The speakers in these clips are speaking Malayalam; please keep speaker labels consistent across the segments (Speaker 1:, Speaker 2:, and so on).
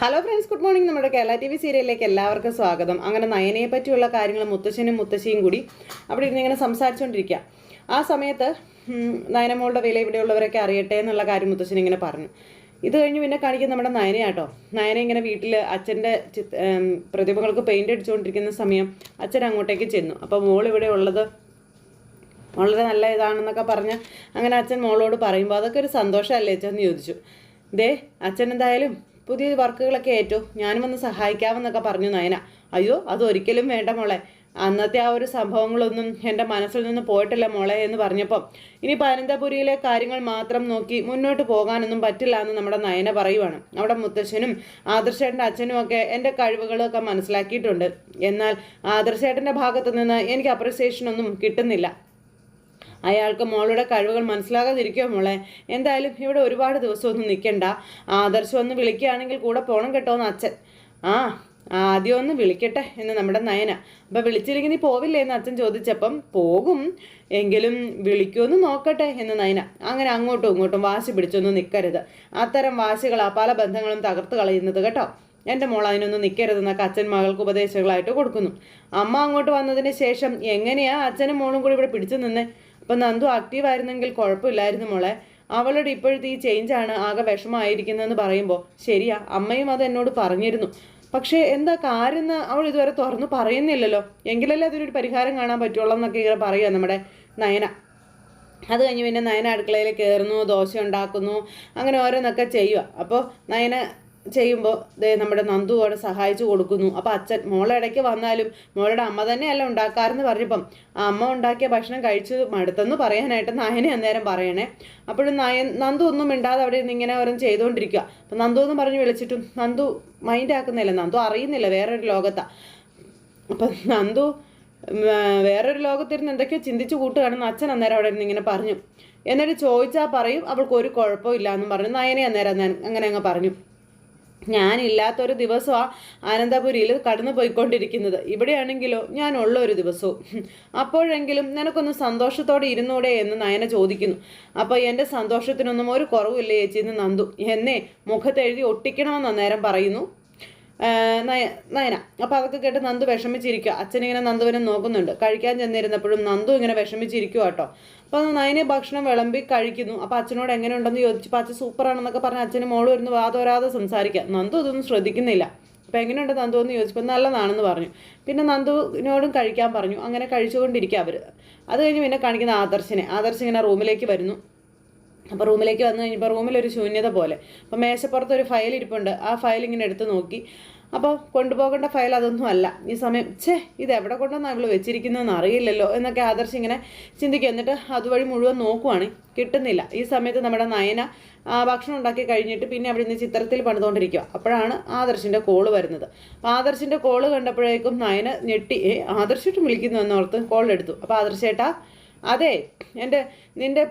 Speaker 1: ഹലോ ഫ്രണ്ട്സ് ഗുഡ് മോർണിംഗ് നമ്മുടെ കേരള ടി വി സീരിയലിലേക്ക് എല്ലാവർക്കും സ്വാഗതം. അങ്ങനെ നയനയെ പറ്റിയുള്ള കാര്യങ്ങൾ മുത്തശ്ശനും മുത്തശ്ശിയും കൂടി അവിടെ ഇരുന്ന് ഇങ്ങനെ സംസാരിച്ചുകൊണ്ടിരിക്കുക ആ സമയത്ത് നയനമോളുടെ വില ഇവിടെയുള്ളവരൊക്കെ അറിയട്ടെ എന്നുള്ള കാര്യം മുത്തശ്ശൻ ഇങ്ങനെ പറഞ്ഞു. ഇത് കഴിഞ്ഞ് പിന്നെ കാണിക്കുന്ന നമ്മുടെ നയനയാട്ടോ നയന ഇങ്ങനെ വീട്ടിൽ അച്ഛന്റെ പ്രതിമകൾക്ക് പെയിന്റ് അടിച്ചുകൊണ്ടിരിക്കുന്ന സമയം അച്ഛൻ അങ്ങോട്ടേക്ക് ചെന്നു. അപ്പോൾ മോൾ ഇവിടെ ഉള്ളത് വളരെ നല്ല ഇതാണെന്നൊക്കെ പറഞ്ഞ് അങ്ങനെ അച്ഛൻ മോളോട് പറയുമ്പോൾ അതൊക്കെ ഒരു സന്തോഷമല്ലേ അച്ഛൻ ചോദിച്ചു. ദേ അച്ഛൻ എന്തായാലും പുതിയ വർക്കുകളൊക്കെ ഏറ്റു. ഞാനും വന്ന് സഹായിക്കാമെന്നൊക്കെ പറഞ്ഞു നയന. അയ്യോ അതൊരിക്കലും വേണ്ട മോളെ. അന്നത്തെ ആ ഒരു സംഭവങ്ങളൊന്നും എന്റെ മനസ്സിൽ നിന്ന് പോയിട്ടില്ല മോളെ എന്ന് പറഞ്ഞപ്പം ഇനി അനന്തപുരിയിലെ കാര്യങ്ങൾ മാത്രം നോക്കി മുന്നോട്ട് പോകാനൊന്നും പറ്റില്ല എന്ന് നമ്മുടെ നയന പറയുവാണ്. അവിടെ മുത്തശ്ശനും ആദർശേട്ടന്റെ അച്ഛനും ഒക്കെ എന്റെ കഴിവുകളൊക്കെ മനസ്സിലാക്കിയിട്ടുണ്ട്. എന്നാൽ ആദർശേട്ടന്റെ ഭാഗത്തു നിന്ന് എനിക്ക് അപ്രിസിയേഷനൊന്നും കിട്ടുന്നില്ല. അയാൾക്ക് മോളുടെ കഴിവുകൾ മനസ്സിലാകാതിരിക്കുമോ മോളെ? എന്തായാലും ഇവിടെ ഒരുപാട് ദിവസമൊന്നും നിൽക്കണ്ട. ആദർശം ഒന്ന് വിളിക്കുകയാണെങ്കിൽ കൂടെ പോകണം കേട്ടോ എന്ന് അച്ഛൻ. ആ ആദ്യം ഒന്ന് വിളിക്കട്ടെ എന്ന് നമ്മുടെ നയന. അപ്പം വിളിച്ചില്ലെങ്കിൽ നീ പോവില്ലേ എന്ന് അച്ഛൻ ചോദിച്ചപ്പം പോകും. എങ്കിലും വിളിക്കുമെന്ന് നോക്കട്ടെ എന്ന് നയന. അങ്ങനെ അങ്ങോട്ടും ഇങ്ങോട്ടും വാശി പിടിച്ചൊന്നും നിൽക്കരുത്. അത്തരം വാശികളാ പല ബന്ധങ്ങളും തകർത്ത് കളയുന്നത് കേട്ടോ. എന്റെ മോൾ അതിനൊന്നും നിൽക്കരുതെന്നൊക്കെ അച്ഛൻ മകൾക്ക് ഉപദേശങ്ങളായിട്ട് കൊടുക്കുന്നു. അമ്മ അങ്ങോട്ട് വന്നതിന് ശേഷം എങ്ങനെയാ അച്ഛനും മോളും കൂടി ഇവിടെ പിടിച്ചു നിന്നേ അപ്പം നന്ദു ആക്റ്റീവ് ആയിരുന്നെങ്കിൽ കുഴപ്പമില്ലായിരുന്നു മോളെ. അവളുടെ ഇപ്പോഴത്തെ ഈ ചേഞ്ചാണ് ആകെ വിഷമമായിരിക്കുന്നതെന്ന് പറയുമ്പോൾ ശരിയാ അമ്മയും അത് എന്നോട് പറഞ്ഞിരുന്നു. പക്ഷേ എന്താ കാര്യം അവൾ ഇതുവരെ തുറന്ന് പറയുന്നില്ലല്ലോ? എങ്കിലല്ലേ അതിനൊരു പരിഹാരം കാണാൻ പറ്റുള്ളൂ എന്നൊക്കെ ഇങ്ങനെ പറയുക നമ്മുടെ നയന. അത് കഴിഞ്ഞ് പിന്നെ നയന അടുക്കളയിൽ കയറുന്നു ദോശ ഉണ്ടാക്കുന്നു അങ്ങനെ ഓരോന്നൊക്കെ ചെയ്യുക അപ്പോൾ നയന ചെയ്യുമ്പോൾ ദേ നമ്മുടെ നന്ദു അവിടെ സഹായിച്ചു കൊടുക്കുന്നു. അപ്പോൾ അച്ഛൻ മോളെ ഇടയ്ക്ക് വന്നാലും മോളുടെ അമ്മ തന്നെയല്ല ഉണ്ടാക്കാറെന്ന് പറഞ്ഞപ്പം ആ അമ്മ ഉണ്ടാക്കിയ ഭക്ഷണം കഴിച്ചു മടുത്തെന്ന് പറയാനായിട്ട് നായനെ അന്നേരം പറയണേ. അപ്പോഴും നായൻ നന്ദു ഒന്നും മിണ്ടാതെ അവിടെ നിന്ന് ഇങ്ങനെ ഓരോന്ന് ചെയ്തുകൊണ്ടിരിക്കുക അപ്പം നന്ദു എന്ന് പറഞ്ഞ് വിളിച്ചിട്ടും നന്ദു മൈൻഡ് ആക്കുന്നില്ല. നന്ദു അറിയുന്നില്ല. വേറൊരു ലോകത്താണ് അപ്പം നന്ദു വേറൊരു ലോകത്തിരുന്ന് എന്തൊക്കെയോ ചിന്തിച്ചു കൂട്ടുകയാണെന്ന് അച്ഛൻ അന്നേരം അവിടെ നിന്ന് ഇങ്ങനെ പറഞ്ഞു. എന്നിട്ട് ചോദിച്ചാൽ പറയും അവൾക്ക് ഒരു കുഴപ്പമില്ല എന്നും പറഞ്ഞു നയനെ അന്നേരം അന്നേ- അങ്ങനെ അങ്ങ് പറഞ്ഞു. ഞാനില്ലാത്തൊരു ദിവസമാണ് ആനന്ദപുരിയിൽ കടന്നു പോയിക്കൊണ്ടിരിക്കുന്നത്. ഇവിടെയാണെങ്കിലോ ഞാൻ ഉള്ള ഒരു ദിവസവും. അപ്പോഴെങ്കിലും നിനക്കൊന്ന് സന്തോഷത്തോടെ ഇരുന്നൂടെ എന്ന് നയന ചോദിക്കുന്നു. അപ്പോൾ എന്റെ സന്തോഷത്തിനൊന്നും ഒരു കുറവില്ല ചേച്ചി എന്ന് നന്ദു. എന്നെ മുഖത്തെഴുതി ഒട്ടിക്കണമെന്ന് അന്നേരം പറയുന്നു. നയ നയന. അപ്പോൾ അതൊക്കെ കേട്ട് നന്ദു വിഷമിച്ചിരിക്കുക അച്ഛനിങ്ങനെ നന്ദുവിനെ നോക്കുന്നുണ്ട്. കഴിക്കാൻ ചെന്നിരുന്നപ്പോഴും നന്ദു ഇങ്ങനെ വിഷമിച്ചിരിക്കുക കേട്ടോ അപ്പോൾ നയനെ ഭക്ഷണം വിളമ്പി കഴിക്കുന്നു. അപ്പോൾ അച്ഛനോട് എങ്ങനെയുണ്ടെന്ന് ചോദിച്ചപ്പോൾ അച്ഛൻ സൂപ്പറാണെന്നൊക്കെ പറഞ്ഞ് അച്ഛന് മോൾ വരുന്നു. വാതോരാതെ സംസാരിക്കുക നന്ദു ഇതൊന്നും ശ്രദ്ധിക്കുന്നില്ല. അപ്പോൾ എങ്ങനെയുണ്ട് നന്ദു എന്ന് ചോദിച്ചപ്പോൾ നല്ലതാണെന്ന് പറഞ്ഞു. പിന്നെ നന്ദുവിനോടും കഴിക്കാൻ പറഞ്ഞു. അങ്ങനെ കഴിച്ചുകൊണ്ടിരിക്കുക അവർ അത് കഴിഞ്ഞ് പിന്നെ കാണിക്കുന്ന ആദർശിനെ. ആദർശ് ഇങ്ങനെ റൂമിലേക്ക് വരുന്നു. അപ്പോൾ റൂമിലേക്ക് വന്നു കഴിഞ്ഞപ്പോൾ റൂമിലൊരു ശൂന്യത പോലെ. അപ്പോൾ മേശപ്പുറത്ത് ഒരു ഫയൽ ഇരിപ്പുണ്ട്. ആ ഫയൽ ഇങ്ങനെ എടുത്ത് നോക്കി. അപ്പോൾ കൊണ്ടുപോകേണ്ട ഫയൽ അതൊന്നും അല്ല. ഈ സമയം ഛേ ഇത് എവിടെ കൊണ്ടുവന്നാണ് ഇവൾ വെച്ചിരിക്കുന്നതെന്ന് അറിയില്ലല്ലോ എന്നൊക്കെ ആദർശ് ഇങ്ങനെ ചിന്തിക്കുക എന്നിട്ട് അതുവഴി മുഴുവൻ നോക്കുവാണ്. കിട്ടുന്നില്ല. ഈ സമയത്ത് നമ്മുടെ നയന ഭക്ഷണം ഉണ്ടാക്കി കഴിഞ്ഞിട്ട് പിന്നെ അവിടെ നിന്ന് ചിത്രത്തിൽ പണിതുകൊണ്ടിരിക്കുക അപ്പോഴാണ് ആദർശിന്റെ കോൾ വരുന്നത്. അപ്പോൾ ആദർശിന്റെ കോൾ കണ്ടപ്പോഴേക്കും നയന ഞെട്ടി. ഏ ആദർശിട്ട് വിളിക്കുന്നു എന്നോർത്ത് കോൾ എടുത്തു. അപ്പോൾ ആദർശേട്ടാ അതെ എന്റെ നിന്റെ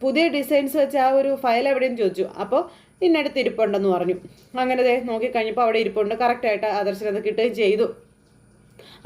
Speaker 1: പുതിയ ഡിസൈൻസ് വെച്ച് ആ ഒരു ഫയൽ എവിടെയും ചോദിച്ചു. അപ്പോൾ ഇന്നടുത്ത് ഇരിപ്പുണ്ടെന്ന് പറഞ്ഞു. അങ്ങനെ ദേ നോക്കിക്കഴിഞ്ഞപ്പോൾ അവിടെ ഇരിപ്പുണ്ട്. കറക്റ്റായിട്ട് ആദർശന് അത് കിട്ടുകയും ചെയ്തു.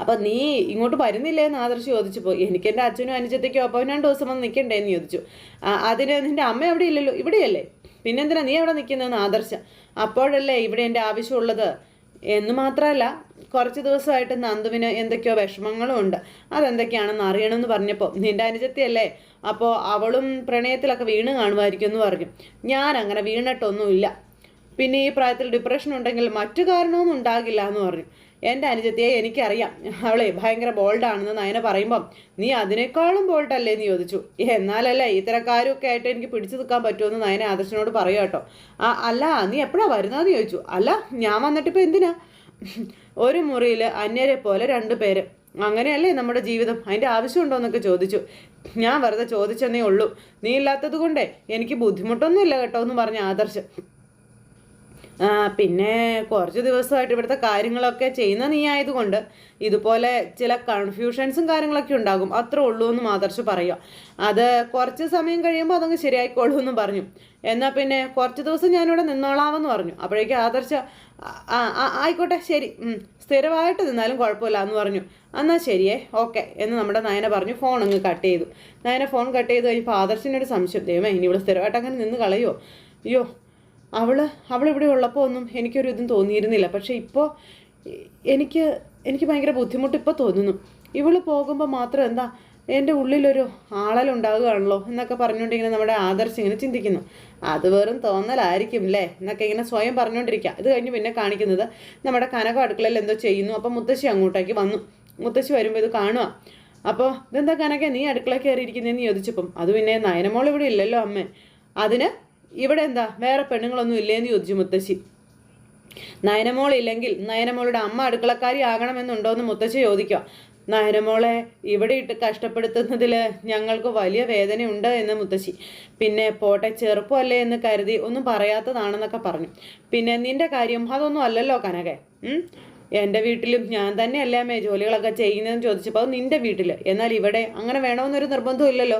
Speaker 1: അപ്പം നീ ഇങ്ങോട്ട് വരുന്നില്ലേ എന്ന് ആദർശ് ചോദിച്ചപ്പോൾ എനിക്ക് എന്റെ അച്ഛനും അനുജത്തേക്കും അപ്പോൾ രണ്ട് ദിവസം വന്ന് നിൽക്കണ്ടേ എന്ന് ചോദിച്ചു. "ആ, അതിന് നിന്റെ അമ്മ എവിടെ ഇല്ലല്ലോ. ഇവിടെയല്ലേ? പിന്നെന്തിനാ നീ അവിടെ നിൽക്കുന്നതെന്ന് ആദർശ. അപ്പോഴല്ലേ ഇവിടെ എന്റെ ആവശ്യമുള്ളത്? എന്ന് മാത്രമല്ല കുറച്ച് ദിവസമായിട്ട് നന്ദുവിന് എന്തൊക്കെയോ വിഷമങ്ങളും ഉണ്ട്. അതെന്തൊക്കെയാണെന്ന് അറിയണമെന്ന് പറഞ്ഞപ്പോൾ നിന്റെ അനുജത്തിയല്ലേ? അപ്പോൾ അവളും പ്രണയത്തിലൊക്കെ വീണ് കാണുമായിരിക്കും എന്ന് പറഞ്ഞു. ഞാൻ അങ്ങനെ വീണിട്ടൊന്നുമില്ല. പിന്നെ ഈ പ്രായത്തിൽ ഡിപ്രഷൻ ഉണ്ടെങ്കിൽ മറ്റു കാരണമൊന്നും ഉണ്ടാകില്ല എന്ന് പറഞ്ഞു. എന്റെ അനുജത്തിയെ എനിക്കറിയാം. അവളെ ഭയങ്കര ബോൾഡാണെന്ന് നയന പറയുമ്പം നീ അതിനേക്കാളും ബോൾഡല്ലേ എന്ന് ചോദിച്ചു. എന്നാലല്ലേ ഇത്തരക്കാരൊക്കെ ആയിട്ട് എനിക്ക് പിടിച്ചു നിൽക്കാൻ പറ്റുമെന്ന് നയന ആദർശനോട് പറയുക കേട്ടോ. ആ അല്ല നീ എപ്പോഴാ വരുന്നതെന്ന് ചോദിച്ചു? അല്ല ഞാൻ വന്നിട്ടിപ്പോൾ എന്തിനാ? ഒരു മുറിയിൽ അന്യരെ പോലെ രണ്ട് പേര്. അങ്ങനെയല്ലേ നമ്മുടെ ജീവിതം? അതിന്റെ ആവശ്യമുണ്ടോ? എന്നൊക്കെ ചോദിച്ചു. ഞാൻ വെറുതെ ചോദിച്ചെന്നേ ഉള്ളൂ. നീ ഇല്ലാത്തത് കൊണ്ടേ എനിക്ക് ബുദ്ധിമുട്ടൊന്നുമില്ല കേട്ടോ എന്ന് പറഞ്ഞ ആദർശ്. പിന്നെ കുറച്ച് ദിവസമായിട്ട് ഇവിടുത്തെ കാര്യങ്ങളൊക്കെ ചെയ്യുന്ന നീ ആയതുകൊണ്ട് ഇതുപോലെ ചില കൺഫ്യൂഷൻസും കാര്യങ്ങളൊക്കെ ഉണ്ടാകും. അത്രേ ഉള്ളൂ എന്ന് മാതർശ് പറയുക. അത് കുറച്ച് സമയം കഴിയുമ്പോൾ അതങ്ങ് ശരിയായിക്കോളൂ എന്ന് പറഞ്ഞു. എന്നാൽ പിന്നെ കുറച്ച് ദിവസം ഞാനിവിടെ നിന്നോളാമെന്ന് പറഞ്ഞു. അപ്പോഴേക്കും ആദർശ ആയിക്കോട്ടെ ശരി. സ്ഥിരമായിട്ട് നിന്നാലും കുഴപ്പമില്ല എന്ന് പറഞ്ഞു. എന്നാൽ ശരിയേ ഓക്കെ എന്ന് നമ്മുടെ നയന പറഞ്ഞു. ഫോൺ അങ്ങ് കട്ട് ചെയ്തു. നയന ഫോൺ കട്ട് ചെയ്ത് കഴിഞ്ഞപ്പോൾ ആദർശിനൊരു സംശയം. ദൈവമേ ഇനി ഇവിടെ സ്ഥിരമായിട്ട് അങ്ങനെ നിന്ന് കളയോ അയ്യോ അവൾ അവളിവിടെ ഉള്ളപ്പോൾ ഒന്നും എനിക്കൊരു ഇതും തോന്നിയിരുന്നില്ല. പക്ഷേ ഇപ്പോൾ എനിക്ക് എനിക്ക് ഭയങ്കര ബുദ്ധിമുട്ട് ഇപ്പോൾ തോന്നുന്നു. ഇവൾ പോകുമ്പോൾ മാത്രം എന്താ എന്റെ ഉള്ളിലൊരു ആളലുണ്ടാകുകയാണല്ലോ എന്നൊക്കെ പറഞ്ഞുകൊണ്ടിങ്ങനെ നമ്മുടെ ആദർശ് ഇങ്ങനെ ചിന്തിക്കുന്നു. അത് വെറും തോന്നലായിരിക്കും അല്ലേ എന്നൊക്കെ ഇങ്ങനെ സ്വയം പറഞ്ഞുകൊണ്ടിരിക്കുക. ഇത് കഴിഞ്ഞ് പിന്നെ കാണിക്കുന്നത് നമ്മുടെ കനക അടുക്കളയിൽ എന്തോ ചെയ്യുന്നു. അപ്പോൾ മുത്തശ്ശി അങ്ങോട്ടേക്ക് വന്നു. മുത്തശ്ശി വരുമ്പോൾ ഇത് കാണുക അപ്പോൾ ഇതെന്താ കനക നീ അടുക്കള കയറിയിരിക്കുന്നതെന്ന് ചോദിച്ചപ്പം അത് പിന്നെ നയനമോൾ ഇവിടെ ഇല്ലല്ലോ അമ്മേ. അതിന് ഇവിടെ എന്താ? വേറെ പെണ്ണുങ്ങളൊന്നും ഇല്ലേന്ന് ചോദിച്ചു മുത്തശ്ശി. നയനമോൾ ഇല്ലെങ്കിൽ നയനമോളുടെ അമ്മ അടുക്കളക്കാരി ആകണമെന്നുണ്ടോ എന്ന് മുത്തശ്ശി ചോദിക്കാം. നയനമോളെ ഇവിടെ ഇട്ട് കഷ്ടപ്പെടുത്തുന്നതിൽ ഞങ്ങൾക്ക് വലിയ വേദനയുണ്ട് എന്ന് മുത്തശ്ശി. പിന്നെ പോട്ടെ ചെറുപ്പമല്ലേ എന്ന് കരുതി ഒന്നും പറയാത്തതാണെന്നൊക്കെ പറഞ്ഞു. പിന്നെ നിന്റെ കാര്യം അതൊന്നും അല്ലല്ലോ കനകെ. എന്റെ വീട്ടിലും ഞാൻ തന്നെയല്ലേ അമ്മേ ജോലികളൊക്കെ ചെയ്യുന്നതെന്ന് ചോദിച്ചപ്പോൾ അത് നിന്റെ വീട്ടിൽ എന്നാൽ ഇവിടെ അങ്ങനെ വേണമെന്നൊരു നിർബന്ധമില്ലല്ലോ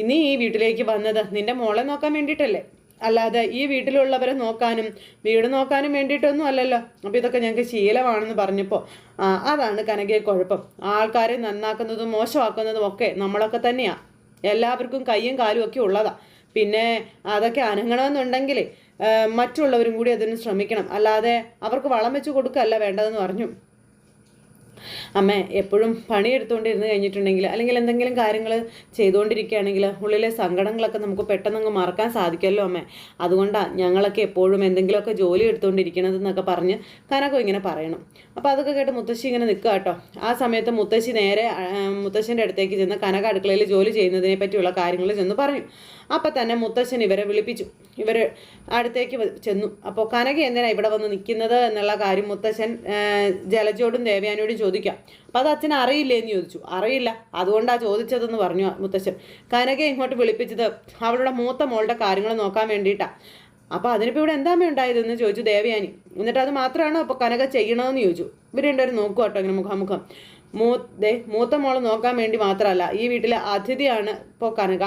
Speaker 1: ഇനി ഈ വീട്ടിലേക്ക് വന്നത് നിന്റെ മോളെ നോക്കാൻ വേണ്ടിയിട്ടല്ലേ? അല്ലാതെ ഈ വീട്ടിലുള്ളവരെ നോക്കാനും വീട് നോക്കാനും വേണ്ടിയിട്ടൊന്നും അല്ലല്ലോ. അപ്പോൾ ഇതൊക്കെ ഞങ്ങൾക്ക് ശീലമാണെന്ന് പറഞ്ഞപ്പോൾ അതാണ് കനകയെ കുഴപ്പം. ആൾക്കാരെ നന്നാക്കുന്നതും മോശമാക്കുന്നതും ഒക്കെ നമ്മളൊക്കെ തന്നെയാണ് എല്ലാവർക്കും കയ്യും കാലും ഒക്കെ ഉള്ളതാ. പിന്നെ അതൊക്കെ അനങ്ങണമെന്നുണ്ടെങ്കിൽ മറ്റുള്ളവരും കൂടി അതിന് ശ്രമിക്കണം. അല്ലാതെ അവർക്ക് വളം വെച്ച് കൊടുക്കല്ല വേണ്ടതെന്ന് പറഞ്ഞു. അമ്മ എപ്പോഴും പണിയെടുത്തുകൊണ്ടിരുന്ന് കഴിഞ്ഞിട്ടുണ്ടെങ്കിൽ അല്ലെങ്കിൽ എന്തെങ്കിലും കാര്യങ്ങൾ ചെയ്തുകൊണ്ടിരിക്കുകയാണെങ്കിൽ ഉള്ളിലെ സങ്കടങ്ങളൊക്കെ നമുക്ക് പെട്ടെന്നങ്ങ് മറക്കാൻ സാധിക്കുമല്ലോ അമ്മ. അതുകൊണ്ടാണ് ഞങ്ങളൊക്കെ എപ്പോഴും എന്തെങ്കിലുമൊക്കെ ജോലി എടുത്തുകൊണ്ടിരിക്കണത് എന്നൊക്കെ പറഞ്ഞ് കനകം ഇങ്ങനെ പറയണം. അപ്പോൾ അതൊക്കെ കേട്ട് മുത്തശ്ശി ഇങ്ങനെ നിൽക്കുക കേട്ടോ. ആ സമയത്ത് മുത്തശ്ശി നേരെ മുത്തശ്ശിന്റെ അടുത്തേക്ക് ചെന്ന് കനക അടുക്കളയിൽ ജോലി ചെയ്യുന്നതിനെ പറ്റിയുള്ള കാര്യങ്ങൾ ചെന്ന് പറഞ്ഞു. അപ്പം തന്നെ മുത്തശ്ശൻ ഇവരെ വിളിപ്പിച്ചു. ഇവർ അടുത്തേക്ക് ചെന്നു. അപ്പോൾ കനക എന്തിനാണ് ഇവിടെ വന്ന് നിൽക്കുന്നത് എന്നുള്ള കാര്യം മുത്തശ്ശൻ ജലജോടും ദേവയാനിയോടും ചോദിക്കാം. അപ്പോൾ അത് അച്ഛൻ അറിയില്ലേ എന്ന് ചോദിച്ചു. അറിയില്ല. അതുകൊണ്ടാണ് ചോദിച്ചതെന്ന് പറഞ്ഞു മുത്തശ്ശൻ. കനക ഇങ്ങോട്ട് വിളിപ്പിച്ചത് അവളുടെ മൂത്ത മോളുടെ കാര്യങ്ങൾ നോക്കാൻ വേണ്ടിയിട്ടാണ് അപ്പോൾ അതിനിപ്പോൾ ഇവിടെ എന്താമേ ഉണ്ടായതെന്ന് ചോദിച്ചു ദേവയാനി. എന്നിട്ട് അത് മാത്രമാണോ അപ്പോൾ കനക ചെയ്യണമെന്ന് ചോദിച്ചു. ഇവർ രണ്ടുപേരും നോക്കുക കേട്ടോ ഇങ്ങനെ മുഖാമുഖം. മൂ ദേ മൂത്ത മോൾ നോക്കാൻ വേണ്ടി മാത്രമല്ല ഈ വീട്ടിലെ അതിഥിയാണ് ഇപ്പോൾ കനക.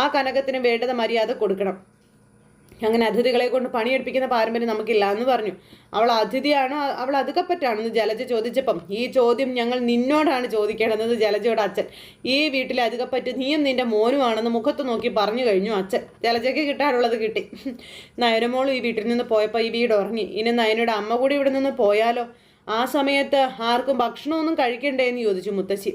Speaker 1: ആ കനകത്തിന് വേണ്ടത് മര്യാദ കൊടുക്കണം. അങ്ങനെ അതിഥികളെ കൊണ്ട് പണിയെടുപ്പിക്കുന്ന പാരമ്പര്യം നമുക്കില്ല എന്ന് പറഞ്ഞു. അവൾ അതിഥിയാണോ അവൾ അതുക്കപ്പറ്റാണെന്ന് ജലജ ചോദിച്ചപ്പം ഈ ചോദ്യം ഞങ്ങൾ നിന്നോടാണ് ചോദിക്കേണ്ടത് ജലജയുടെ അച്ഛൻ. ഈ വീട്ടിലെ അതുക്കപ്പറ്റ് നീയും നിന്റെ മോനുമാണെന്ന് മുഖത്ത് നോക്കി പറഞ്ഞു കഴിഞ്ഞു അച്ഛൻ. ജലജയ്ക്ക് കിട്ടാനുള്ളത് കിട്ടി. നയനമോൾ ഈ വീട്ടിൽ നിന്ന് പോയപ്പോൾ ഈ വീട് ഉറങ്ങി. ഇനി നയനയുടെ അമ്മ കൂടി ഇവിടെ നിന്ന് പോയാലോ? ആ സമയത്ത് ആർക്കും ഭക്ഷണമൊന്നും കഴിക്കണ്ടേ എന്ന് ചോദിച്ചു മുത്തശ്ശി.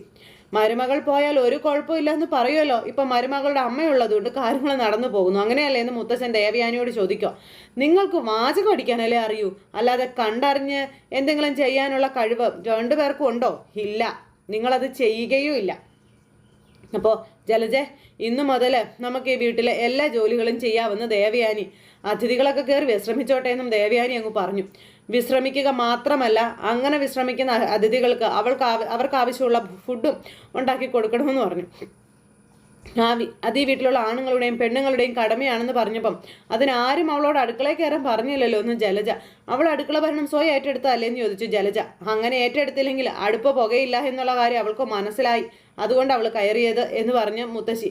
Speaker 1: മരുമകൾ പോയാൽ ഒരു കുഴപ്പമില്ല എന്ന് പറയുമല്ലോ. ഇപ്പം മരുമകളുടെ അമ്മയുള്ളതുകൊണ്ട് കാര്യങ്ങൾ നടന്നു പോകുന്നു. അങ്ങനെയല്ലേ എന്ന് മുത്തശ്ശൻ ദേവയാനിയോട് ചോദിക്കോ നിങ്ങൾക്ക് വാചകം അടിക്കാനല്ലേ അറിയൂ? അല്ലാതെ കണ്ടറിഞ്ഞ് എന്തെങ്കിലും ചെയ്യാനുള്ള കഴിവ് രണ്ടുപേർക്കും ഉണ്ടോ? ഇല്ല. നിങ്ങളത് ചെയ്യുകയും ഇല്ല. അപ്പോൾ ജലജെ ഇന്നു മുതൽ നമുക്ക് ഈ വീട്ടിലെ എല്ലാ ജോലികളും ചെയ്യാമെന്ന് ദേവയാനി. അതിഥികളൊക്കെ കയറി വിശ്രമിച്ചോട്ടെ എന്നും ദേവയാനി അങ്ങ് പറഞ്ഞു. വിശ്രമിക്കുക മാത്രമല്ല അങ്ങനെ വിശ്രമിക്കുന്ന അതിഥികൾക്ക് അവൾക്ക് അവർക്ക് ആവശ്യമുള്ള ഫുഡും ഉണ്ടാക്കി കൊടുക്കണമെന്ന് പറഞ്ഞു. ആ അത് ഈ വീട്ടിലുള്ള ആണുങ്ങളുടെയും പെണ്ണുങ്ങളുടെയും കടമയാണെന്ന് പറഞ്ഞപ്പം അതിനാരും അവളോട് അടുക്കളയിൽ കയറാൻ പറഞ്ഞില്ലല്ലോ എന്ന് ജലജ. അവൾ അടുക്കള ഭരണം സ്വയം ഏറ്റെടുത്തല്ലേ എന്ന് ചോദിച്ചു ജലജ. അങ്ങനെ ഏറ്റെടുത്തില്ലെങ്കിൽ അടുപ്പ് പുകയില്ല എന്നുള്ള കാര്യം അവൾക്ക് മനസ്സിലായി. അതുകൊണ്ട് അവൾ കയറിയത് എന്ന് പറഞ്ഞ് മുത്തശ്ശി.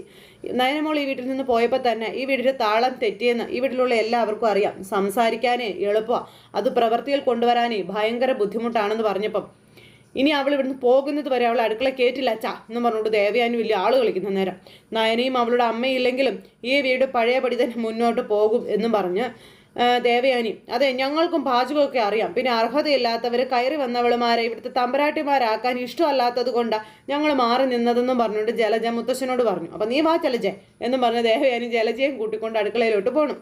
Speaker 1: നയനമോൾ ഈ വീട്ടിൽ നിന്ന് പോയപ്പോൾ തന്നെ ഈ വീടിന്റെ താളം തെറ്റിയെന്ന് ഈ വീട്ടിലുള്ള എല്ലാവർക്കും അറിയാം. സംസാരിക്കാനേ എളുപ്പമാണ് അത് പ്രവൃത്തിയിൽ കൊണ്ടുവരാനേ ഭയങ്കര ബുദ്ധിമുട്ടാണെന്ന് പറഞ്ഞപ്പം. ഇനി അവൾ ഇവിടുന്ന് പോകുന്നത് വരെ അവൾ അടുക്കള കേറ്റില്ല. അച്ഛാ എന്ന് പറഞ്ഞുകൊണ്ട് ദേവയാനും വലിയ ആൾ കളിക്കുന്ന നേരം. നയനയും അവളുടെ അമ്മയില്ലെങ്കിലും ഈ വീട് പഴയപടി തന്നെ മുന്നോട്ട് പോകും എന്നും പറഞ്ഞ് ദേവയാനി. അതെ ഞങ്ങൾക്കും പാചകമൊക്കെ അറിയാം. പിന്നെ അർഹതയില്ലാത്തവർ കയറി വന്നവളുമാരെ ഇവിടുത്തെ തമ്പരാട്ടിമാരാക്കാൻ ഇഷ്ടമല്ലാത്തത് കൊണ്ടാണ് ഞങ്ങൾ മാറി നിന്നതെന്നും പറഞ്ഞുകൊണ്ട് ജലജ മുത്തശ്ശനോട് പറഞ്ഞു. അപ്പം നീ വാ ജലജ എന്നും പറഞ്ഞ് ദേവയാനി ജലജയും കൂട്ടിക്കൊണ്ട് അടുക്കളയിലോട്ട് പോണു.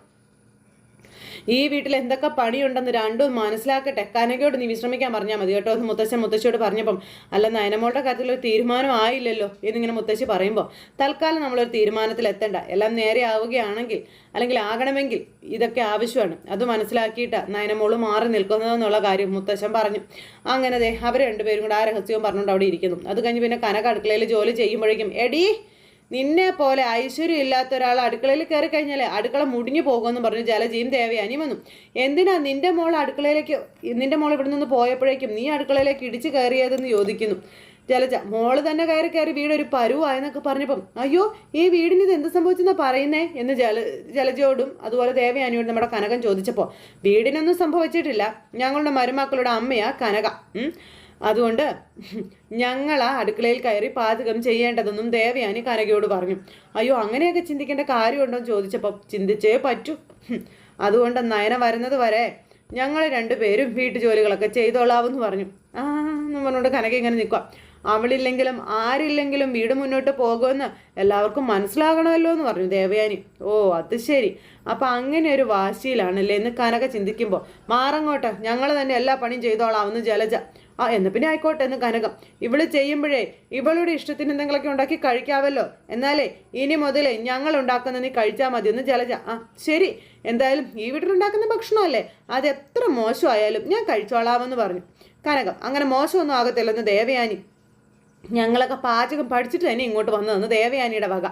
Speaker 1: ഈ വീട്ടിൽ എന്തൊക്കെ പണിയുണ്ടെന്ന് രണ്ടും മനസ്സിലാക്കട്ടെ. കനകയോട് നീ വിശ്രമിക്കാൻ പറഞ്ഞാൽ മതി കേട്ടോ. മുത്തശ്ശൻ മുത്തശ്ശിയോട് പറഞ്ഞപ്പം അല്ല നയനമോളുടെ കാര്യത്തിൽ ഒരു തീരുമാനം ആയില്ലല്ലോ എന്നിങ്ങനെ മുത്തശ്ശി പറയുമ്പോൾ തൽക്കാലം നമ്മളൊരു തീരുമാനത്തിൽ എത്തണ്ട. എല്ലാം നേരെ ആവുകയാണെങ്കിൽ അല്ലെങ്കിൽ ആകണമെങ്കിൽ ഇതൊക്കെ ആവശ്യമാണ്. അത് മനസ്സിലാക്കിയിട്ട് നയനമോൾ മാറി നിൽക്കുന്നതെന്നുള്ള കാര്യം മുത്തശ്ശൻ പറഞ്ഞു. അങ്ങനെ അവർ രണ്ടുപേരും കൂടെ ആ രഹസ്യവും പറഞ്ഞുകൊണ്ട് അവിടെ ഇരിക്കുന്നു. അത് കഴിഞ്ഞ് പിന്നെ കനക അടുക്കളയിൽ ജോലി ചെയ്യുമ്പോഴേക്കും എടീ നിന്നെ പോലെ ഐശ്വര്യം ഇല്ലാത്ത ഒരാൾ അടുക്കളയിൽ കയറി കഴിഞ്ഞാൽ അടുക്കള മുടിഞ്ഞു പോകുമെന്ന് പറഞ്ഞു ജലജയും ദേവയാനിയും വന്നു. എന്തിനാ നിന്റെ മോൾ അടുക്കളയിലേക്ക് നിന്റെ മോൾ ഇവിടെ നിന്ന് പോയപ്പോഴേക്കും നീ അടുക്കളയിലേക്ക് ഇടിച്ചു കയറിയതെന്ന് ചോദിക്കുന്നു. ജലജ മോൾ തന്നെ കയറി കയറി വീട് ഒരു പരുവായെന്നൊക്കെ പറഞ്ഞപ്പം അയ്യോ ഈ വീടിന് ഇത് എന്ത് സംഭവിച്ചെന്നാ പറയുന്നേ? എന്ന് ജല ജലജയോടും അതുപോലെ ദേവയാനിയോടും നമ്മുടെ കനകം ചോദിച്ചപ്പോൾ വീടിനൊന്നും സംഭവിച്ചിട്ടില്ല. ഞങ്ങളുടെ മരുമക്കളുടെ അമ്മയാ കനക. ഉം. ഞങ്ങൾ ആ അടുക്കളയിൽ കയറി പാചകം ചെയ്യേണ്ടതെന്നും ദേവയാനി കനകയോട് പറഞ്ഞു. അയ്യോ അങ്ങനെയൊക്കെ ചിന്തിക്കേണ്ട കാര്യമുണ്ടോ എന്ന് ചോദിച്ചപ്പോൾ ചിന്തിച്ചേ പറ്റൂ. അതുകൊണ്ട് നയന വരുന്നത് വരെ ഞങ്ങൾ രണ്ടുപേരും വീട്ടു ജോലികളൊക്കെ ചെയ്തോളാവെന്ന് പറഞ്ഞു. ആ എന്ന് പറഞ്ഞുകൊണ്ട് കനക ഇങ്ങനെ നിൽക്കുക അവളില്ലെങ്കിലും ആരില്ലെങ്കിലും വീട് മുന്നോട്ട് പോകുമെന്ന് എല്ലാവർക്കും മനസ്സിലാകണമല്ലോ എന്ന് പറഞ്ഞു ദേവയാനി. ഓ അത് ശരി. അപ്പം അങ്ങനെ ഒരു വാശിയിലാണല്ലേ എന്ന് കനക ചിന്തിക്കുമ്പോൾ മാറങ്ങോട്ടെ. ഞങ്ങൾ തന്നെ എല്ലാ പണിയും ചെയ്തോളാമെന്ന് ജലജ. ആ എന്ന്. പിന്നെ ആയിക്കോട്ടെ എന്ന് കനകം. ഇവൾ ചെയ്യുമ്പോഴേ ഇവളുടെ ഇഷ്ടത്തിന് എന്തെങ്കിലുമൊക്കെ ഉണ്ടാക്കി കഴിക്കാവല്ലോ. എന്നാലേ ഇനി മുതലേ ഞങ്ങൾ ഉണ്ടാക്കുന്ന നീ കഴിച്ചാൽ മതി എന്ന് ജലജ. ആ ശരി. എന്തായാലും ഈ വീട്ടിലുണ്ടാക്കുന്ന ഭക്ഷണമല്ലേ അത് എത്ര മോശമായാലും ഞാൻ കഴിച്ചോളാമെന്ന് പറഞ്ഞു. കനകം അങ്ങനെ മോശമൊന്നും ആകത്തില്ലെന്ന് ദേവയാനി. ഞങ്ങളൊക്കെ പാചകം പഠിച്ചിട്ട് തന്നെ ഇങ്ങോട്ട് വന്നതെന്ന് ദേവയാനിയുടെ വക.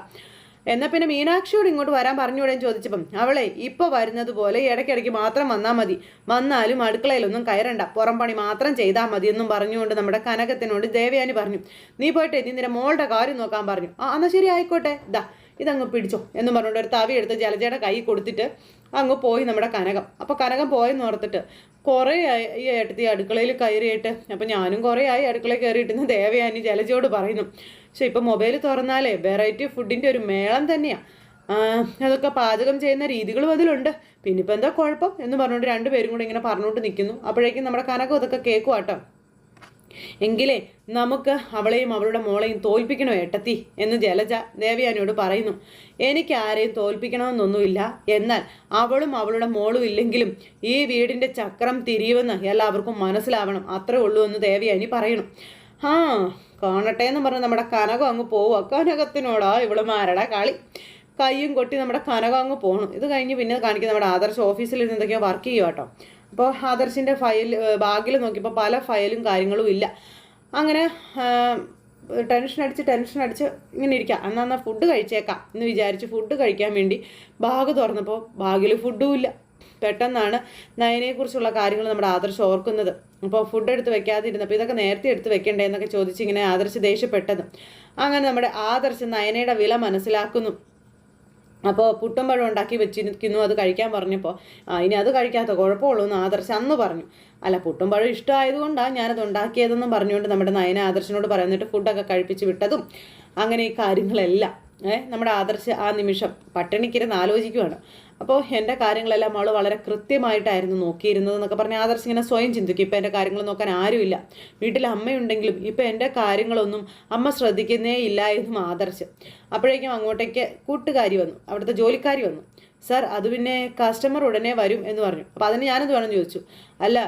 Speaker 1: എന്നാൽ പിന്നെ മീനാക്ഷിയോട് ഇങ്ങോട്ട് വരാൻ പറഞ്ഞുകൂടെ ചോദിച്ചപ്പം അവളെ ഇപ്പോൾ വരുന്നത് പോലെ ഇടയ്ക്കിടയ്ക്ക് മാത്രം വന്നാൽ മതി. വന്നാലും അടുക്കളയിലൊന്നും കയറണ്ട. പുറം പണി മാത്രം ചെയ്താൽ മതി എന്നും പറഞ്ഞുകൊണ്ട് നമ്മുടെ കനകത്തിനോട് ദേവയാനി പറഞ്ഞു. നീ പോയിട്ട് നീ നിന്റെ മോളുടെ കാര്യം നോക്കാൻ പറഞ്ഞു. ആ എന്നാൽ ശരി ആയിക്കോട്ടെ. ദാ ഇതങ്ങ് പിടിച്ചോ എന്ന് പറഞ്ഞുകൊണ്ട് ഒരു തവി എടുത്ത് ജലജയുടെ കൈ കൊടുത്തിട്ട് അങ്ങ് പോയി നമ്മുടെ കനകം. അപ്പോൾ കനകം പോയെന്ന് ഓർത്തിട്ട് കുറേ ആയി ഈ ഏട്ടത്തി അടുക്കളയിൽ കയറിയിട്ട് അപ്പം ഞാനും കുറേ ആയി അടുക്കളയിൽ കയറിയിട്ട് ദേവയാനി ജലജയോട് പറയുന്നു പക്ഷെ ഇപ്പം മൊബൈൽ തുറന്നാലേ വെറൈറ്റി ഫുഡിന്റെ ഒരു മേളം തന്നെയാണ് അതൊക്കെ പാചകം ചെയ്യുന്ന രീതികളും അതിലുണ്ട്. പിന്നെ ഇപ്പം എന്താ കുഴപ്പം? എന്ന് പറഞ്ഞുകൊണ്ട് രണ്ടുപേരും കൂടെ ഇങ്ങനെ പറഞ്ഞുകൊണ്ട് നിൽക്കുന്നു. അപ്പോഴേക്കും നമ്മുടെ കനകം അതൊക്കെ കേൾക്കുവാട്ടോ. എങ്കിലേ നമുക്ക് അവളെയും അവളുടെ മോളെയും തോൽപ്പിക്കണോ ഏട്ടത്തി? എന്ന് ജലജ ദേവയാനിയോട് പറയുന്നു. എനിക്ക് ആരെയും തോൽപ്പിക്കണമെന്നൊന്നുമില്ല. എന്നാൽ അവളും അവളുടെ മോളും ഇല്ലെങ്കിലും ഈ വീടിന്റെ ചക്രം തിരിയുമെന്ന് എല്ലാവർക്കും മനസ്സിലാവണം. അത്രേ ഉള്ളൂ എന്ന് ദേവയാനി പറയണം ആ കാണട്ടെ എന്ന് പറഞ്ഞ് നമ്മുടെ കനകം അങ്ങ് പോവുക കനകത്തിനോടാ ഇവളുമാരടാ കളി. കയ്യും കൊട്ടി നമ്മുടെ കനകം അങ്ങ് പോകണം ഇത് കഴിഞ്ഞ് പിന്നെ കാണിക്കുന്ന നമ്മുടെ ആദർശ ഓഫീസിൽ ഇരുന്ന് എന്തൊക്കെയോ വർക്ക് ചെയ്യുക കേട്ടോ അപ്പോൾ ആദർശിന്റെ ഫയൽ ബാഗിൽ നോക്കിയപ്പോൾ പല ഫയലും കാര്യങ്ങളും ഇല്ല. അങ്ങനെ ടെൻഷൻ അടിച്ച് ടെൻഷൻ അടിച്ച് ഇങ്ങനെ ഇരിക്കാം. എന്നാൽ എന്നാൽ ഫുഡ് കഴിച്ചേക്കാം എന്ന് വിചാരിച്ച് ഫുഡ് കഴിക്കാൻ വേണ്ടി ബാഗ് തുറന്നപ്പോൾ ബാഗിൽ ഫുഡും ഇല്ല. പെട്ടെന്നാണ് നയനെക്കുറിച്ചുള്ള കാര്യങ്ങൾ നമ്മുടെ ആദർശം ഓർക്കുന്നത്. അപ്പോൾ ഫുഡ് എടുത്ത് വെക്കാതിരുന്നപ്പോൾ ഇതൊക്കെ നേരത്തെ എടുത്ത് വെക്കണ്ടേ എന്നൊക്കെ ചോദിച്ച് ഇങ്ങനെ ആദർശ് ദേഷ്യപ്പെട്ടത്. അങ്ങനെ നമ്മുടെ ആദർശ് നയനയുടെ വില മനസ്സിലാക്കുന്നു. അപ്പോൾ പുട്ടും പഴം ഉണ്ടാക്കി വെച്ചിരിക്കുന്നു അത് കഴിക്കാൻ പറഞ്ഞപ്പോൾ ഇനി അത് കഴിക്കാത്ത കുഴപ്പമുള്ളൂ എന്ന് ആദർശ് അന്ന് പറഞ്ഞു. അല്ല പുട്ടും പഴം ഇഷ്ടമായതുകൊണ്ടാണ് ഞാനത് ഉണ്ടാക്കിയതെന്നും പറഞ്ഞുകൊണ്ട് നമ്മുടെ നയന ആദർശനോട് പറയുന്നിട്ട് ഫുഡൊക്കെ കഴിപ്പിച്ച് വിട്ടതും അങ്ങനെ ഈ കാര്യങ്ങളെല്ലാം. നമ്മുടെ ആദർശ് ആ നിമിഷം പട്ടിണിക്കിരുന്ന് ആലോചിക്കുവാണ്. അപ്പോൾ എന്റെ കാര്യങ്ങളെല്ലാം അവൾ വളരെ കൃത്യമായിട്ടായിരുന്നു നോക്കിയിരുന്നത് എന്നൊക്കെ പറഞ്ഞ് ആദർശ് ഇങ്ങനെ സ്വയം ചിന്തിക്കും. ഇപ്പം എന്റെ കാര്യങ്ങൾ നോക്കാൻ ആരുമില്ല. വീട്ടിൽ അമ്മയുണ്ടെങ്കിലും ഇപ്പം എന്റെ കാര്യങ്ങളൊന്നും അമ്മ ശ്രദ്ധിക്കുന്നേ ഇല്ല എന്നും ആദർശ്. അപ്പോഴേക്കും അങ്ങോട്ടേക്ക് കൂട്ടുകാരി വന്നു. അവിടുത്തെ ജോലിക്കാരി വന്നു. സാർ അത് പിന്നെ കസ്റ്റമർ ഉടനെ വരും എന്ന് പറഞ്ഞു. അപ്പോൾ അതിന് ഞാനെന്ത് വേണമെന്ന് ചോദിച്ചു. അല്ല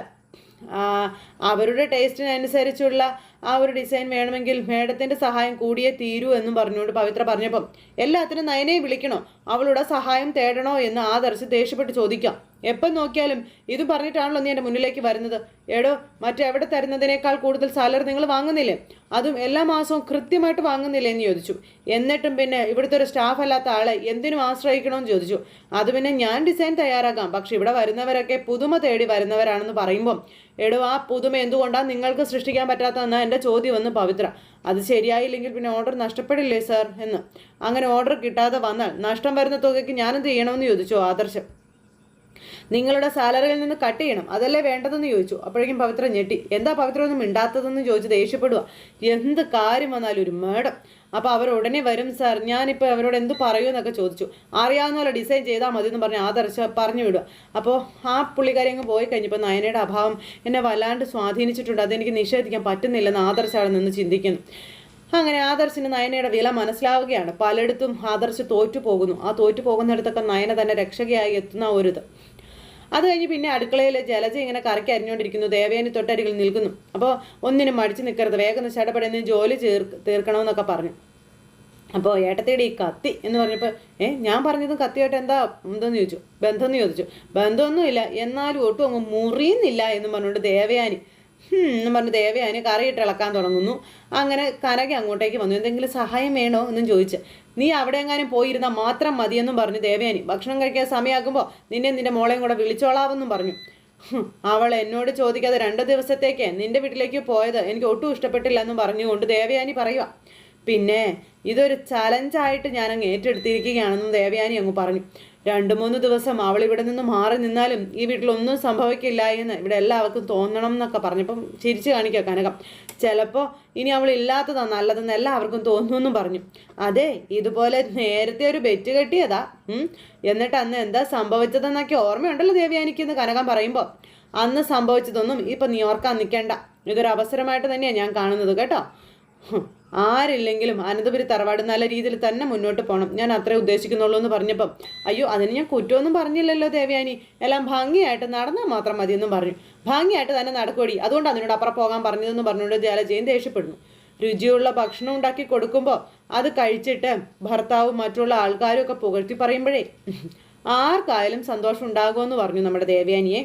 Speaker 1: അവരുടെ ടേസ്റ്റിനനുസരിച്ചുള്ള ആ ഒരു ഡിസൈൻ വേണമെങ്കിൽ മേഡത്തിന്റെ സഹായം കൂടിയേ തീരൂ എന്നും പറഞ്ഞുകൊണ്ട് പവിത്ര പറഞ്ഞപ്പം എല്ലാത്തിനും നയനെ വിളിക്കണോ? അവളുടെ സഹായം തേടണോ? എന്ന് ആദർശ് ദേഷ്യപ്പെട്ട് ചോദിക്കാം. എപ്പം നോക്കിയാലും ഇത് പറഞ്ഞിട്ടാണല്ലോ നീ എന്റെ മുന്നിലേക്ക് വരുന്നത്? എടോ മറ്റെവിടെ തരുന്നതിനേക്കാൾ കൂടുതൽ സാലറി നിങ്ങൾ വാങ്ങുന്നില്ലേ? അതും എല്ലാ മാസവും കൃത്യമായിട്ട് വാങ്ങുന്നില്ലേ എന്ന് ചോദിച്ചു. എന്നിട്ടും പിന്നെ ഇവിടുത്തെ ഒരു സ്റ്റാഫ് അല്ലാത്ത ആളെ എന്തിനും ആശ്രയിക്കണമെന്ന് ചോദിച്ചു. അത് പിന്നെ ഞാൻ ഡിസൈൻ തയ്യാറാക്കാം. പക്ഷെ ഇവിടെ വരുന്നവരൊക്കെ പുതുമ തേടി വരുന്നവരാണെന്ന് പറയുമ്പം എടോ ആ പുതുമ എന്തുകൊണ്ടാണ് നിങ്ങൾക്ക് സൃഷ്ടിക്കാൻ പറ്റാത്തതെന്ന് എന്റെ ചോദ്യം വന്ന് പവിത്ര. അത് ശരിയായില്ലെങ്കിൽ പിന്നെ ഓർഡർ നഷ്ടപ്പെടില്ലേ സാർ എന്ന്. അങ്ങനെ ഓർഡർ കിട്ടാതെ വന്നാൽ നഷ്ടം വരുന്ന തുകയ്ക്ക് ഞാനെന്ത് ചെയ്യണമെന്ന് ചോദിച്ചു ആദർശം? നിങ്ങളുടെ സാലറിയിൽ നിന്ന് കട്ട് ചെയ്യണം. അതല്ലേ വേണ്ടതെന്ന് ചോദിച്ചു. അപ്പോഴേക്കും പവിത്ര ഞെട്ടി. എന്താ പവിത്ര ഒന്നും മിണ്ടാത്തതെന്ന് ചോദിച്ച് ദേഷ്യപ്പെടുക എന്ത് കാര്യം വന്നാലും ഒരു മേഡം അപ്പോൾ അവർ ഉടനെ വരും സാർ. ഞാനിപ്പോൾ അവരോട് എന്ത് പറയുമെന്നൊക്കെ ചോദിച്ചു. അറിയാവുന്ന പോലെ ഡിസൈൻ ചെയ്താൽ മതി എന്ന് പറഞ്ഞ് ആദർശ പറഞ്ഞു വിടുക അപ്പോൾ ആ പുള്ളിക്കാരി അങ്ങ് പോയി കഴിഞ്ഞപ്പോൾ നയനയുടെ അഭാവം എന്നെ വല്ലാണ്ട് സ്വാധീനിച്ചിട്ടുണ്ട്. അതെനിക്ക് നിഷേധിക്കാൻ പറ്റുന്നില്ലെന്ന് ആദർശ അവിടെ നിന്ന് ചിന്തിക്കുന്നു. അങ്ങനെ ആദർശിന് നയനയുടെ വില മനസ്സിലാവുകയാണ്. പലയിടത്തും ആദർശ് തോറ്റു പോകുന്നു ആ തോറ്റു പോകുന്നിടത്തൊക്കെ നയന തന്നെ രക്ഷകയായി എത്തുന്ന ഒരു ഒരിത്. അത് കഴിഞ്ഞ് പിന്നെ അടുക്കളയിൽ ജലജ ഇങ്ങനെ കറക്കി അരിഞ്ഞുകൊണ്ടിരിക്കുന്നു. ദേവേനി തൊട്ടരികിൽ നിൽക്കുന്നു. അപ്പോൾ ഒന്നിനും മടിച്ചു നിൽക്കരുത്. വേഗം നിശാടപ്പെടുന്ന ജോലി ചേർ തീർക്കണമെന്നൊക്കെ പറഞ്ഞു. അപ്പോൾ ഏട്ടത്തേടെ ഈ കത്തി എന്ന് പറഞ്ഞപ്പോൾ ഏ ഞാൻ പറഞ്ഞതും കത്തിയായിട്ട് എന്താ? എന്തെന്ന് ചോദിച്ചു? ബന്ധം എന്ന് ചോദിച്ചു. ബന്ധമൊന്നുമില്ല. എന്നാലും ഒട്ടും അങ്ങ് മുറിയുന്നില്ല എന്ന് പറഞ്ഞുകൊണ്ട് ദേവയാനി എന്ന് പറഞ്ഞ് ദേവയാനി കറിയിട്ട് ഇളക്കാൻ തുടങ്ങുന്നു. അങ്ങനെ കനകി അങ്ങോട്ടേക്ക് വന്നു. എന്തെങ്കിലും സഹായം വേണോ എന്നും ചോദിച്ച്. നീ അവിടെ എങ്ങാനും പോയിരുന്നാൽ മാത്രം മതിയെന്നും പറഞ്ഞു ദേവയാനി ഭക്ഷണം കഴിക്കാൻ സമയമാകുമ്പോൾ നിന്നെ നിന്റെ മോളെയും കൂടെ വിളിച്ചോളാവെന്നും പറഞ്ഞു. അവൾ എന്നോട് ചോദിക്കാതെ രണ്ട് ദിവസത്തേക്ക് നിന്റെ വീട്ടിലേക്ക് പോയത് എനിക്ക് ഒട്ടും ഇഷ്ടപ്പെട്ടില്ല എന്നും പറഞ്ഞുകൊണ്ട് ദേവയാനി പറയുക പിന്നെ ഇതൊരു ചലഞ്ചായിട്ട് ഞാൻ അങ്ങ് ഏറ്റെടുത്തിരിക്കുകയാണെന്നും ദേവയാനി അങ്ങ് പറഞ്ഞു. രണ്ട് മൂന്ന് ദിവസം അവൾ ഇവിടെ നിന്ന് മാറി നിന്നാലും ഈ വീട്ടിലൊന്നും സംഭവിക്കില്ല എന്ന് ഇവിടെ എല്ലാവർക്കും തോന്നണം എന്നൊക്കെ പറഞ്ഞപ്പം ചിരിച്ചു കാണിക്കുക കനകം. ചിലപ്പോൾ ഇനി അവൾ ഇല്ലാത്തതാ നല്ലതെന്ന് എല്ലാവർക്കും തോന്നുമെന്നും പറഞ്ഞു. അതെ ഇതുപോലെ നേരത്തെ ഒരു ബെറ്റ് കെട്ടിയതാ. എന്നിട്ട് അന്ന് എന്താ സംഭവിച്ചതെന്നൊക്കെ ഓർമ്മയുണ്ടല്ലോ ദേവയാനിക്കെന്ന് കനകം പറയുമ്പോൾ അന്ന് സംഭവിച്ചതൊന്നും ഇപ്പം നീ ഓർക്കാൻ നിൽക്കേണ്ട ഇതൊരു അവസരമായിട്ട് തന്നെയാണ് ഞാൻ കാണുന്നത് കേട്ടോ. ആരില്ലെങ്കിലും അനന്തപുരി തറവാട് നല്ല രീതിയിൽ തന്നെ മുന്നോട്ട് പോകണം ഞാൻ അത്രേ ഉദ്ദേശിക്കുന്നുള്ളൂ എന്ന് പറഞ്ഞപ്പം അയ്യോ അതിന് ഞാൻ കുറ്റമൊന്നും പറഞ്ഞില്ലല്ലോ ദേവയാനി. എല്ലാം ഭംഗിയായിട്ട് നടന്നാൽ മാത്രം മതിയെന്നും പറഞ്ഞു. ഭംഗിയായിട്ട് തന്നെ നടക്കുവടി. അതുകൊണ്ട് അതിനോട് അപ്പുറം പോകാൻ പറഞ്ഞതെന്ന് പറഞ്ഞുകൊണ്ട് ജലജയും ദേഷ്യപ്പെടുന്നു. രുചിയുള്ള ഭക്ഷണം ഉണ്ടാക്കി കൊടുക്കുമ്പോൾ അത് കഴിച്ചിട്ട് ഭർത്താവും മറ്റുള്ള ആൾക്കാരും ഒക്കെ പുകഴ്ത്തി പറയുമ്പോഴേ ആർക്കായാലും സന്തോഷം ഉണ്ടാകുമെന്ന് പറഞ്ഞു നമ്മുടെ ദേവയാനിയെ.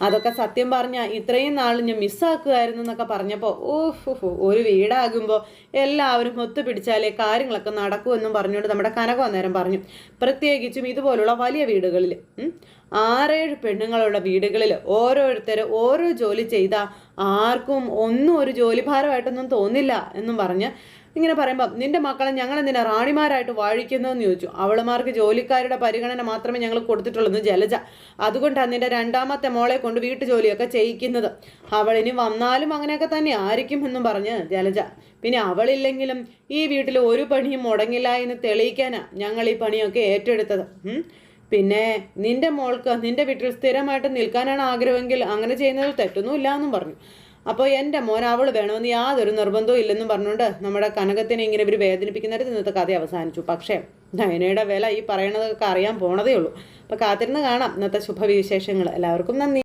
Speaker 1: അതൊക്കെ സത്യം പറഞ്ഞ ഇത്രയും നാൾ ഞാൻ മിസ്സാക്കുമായിരുന്നു എന്നൊക്കെ പറഞ്ഞപ്പോൾ ഓഹ് ഒരു വീടാകുമ്പോൾ എല്ലാവരും ഒത്തുപിടിച്ചാലേ കാര്യങ്ങളൊക്കെ നടക്കുമെന്നും പറഞ്ഞുകൊണ്ട് നമ്മുടെ കനക നേരം പറഞ്ഞു പ്രത്യേകിച്ചും ഇതുപോലുള്ള വലിയ വീടുകളിൽ. ആറേഴ് പെണ്ണുങ്ങളുള്ള വീടുകളിൽ ഓരോരുത്തർ ഓരോ ജോലി ചെയ്താൽ ആർക്കും ഒന്നും ഒരു ജോലിഭാരമായിട്ടൊന്നും തോന്നില്ല എന്നും പറഞ്ഞ് ഇങ്ങനെ പറയുമ്പോൾ നിന്റെ മക്കളെ ഞങ്ങൾ എന്തിനാ റാണിമാരായിട്ട് വാഴിക്കുന്നതെന്ന് ചോദിച്ചു. അവളുമാർക്ക് ജോലിക്കാരുടെ പരിഗണന മാത്രമേ ഞങ്ങൾ കൊടുത്തിട്ടുള്ളൂ ജലജ. അതുകൊണ്ടാണ് നിന്റെ രണ്ടാമത്തെ മോളെ കൊണ്ട് വീട്ടു ജോലിയൊക്കെ ചെയ്യിക്കുന്നത് അവളിനി വന്നാലും അങ്ങനെയൊക്കെ തന്നെ ആയിരിക്കും എന്നും പറഞ്ഞ് ജലജ. പിന്നെ അവളില്ലെങ്കിലും ഈ വീട്ടിൽ ഒരു പണിയും മുടങ്ങില്ല എന്ന് തെളിയിക്കാനാ ഞങ്ങൾ ഈ പണിയൊക്കെ ഏറ്റെടുത്തത്. പിന്നെ നിന്റെ മോൾക്ക് നിന്റെ വീട്ടിൽ സ്ഥിരമായിട്ട് നിൽക്കാനാണ് ആഗ്രഹമെങ്കിൽ അങ്ങനെ ചെയ്യുന്നതിൽ തെറ്റൊന്നുമില്ല എന്നും പറഞ്ഞു. അപ്പോൾ എന്റെ മോൻ അവൾ വേണമെന്ന് യാതൊരു നിർബന്ധവും ഇല്ലെന്നും പറഞ്ഞുകൊണ്ട് നമ്മുടെ കനകത്തിനെ ഇങ്ങനെ ഇവർ വേദനിപ്പിക്കുന്നിടത്ത് ഇന്നത്തെ കഥ അവസാനിച്ചു. പക്ഷേ നയനയുടെ വില ഈ പറയണതൊക്കെ അറിയാൻ പോണതേ ഉള്ളൂ. അപ്പോൾ കാത്തിരുന്ന് കാണാം. ഇന്നത്തെ ശുഭവിശേഷങ്ങൾ എല്ലാവർക്കും നന്ദി.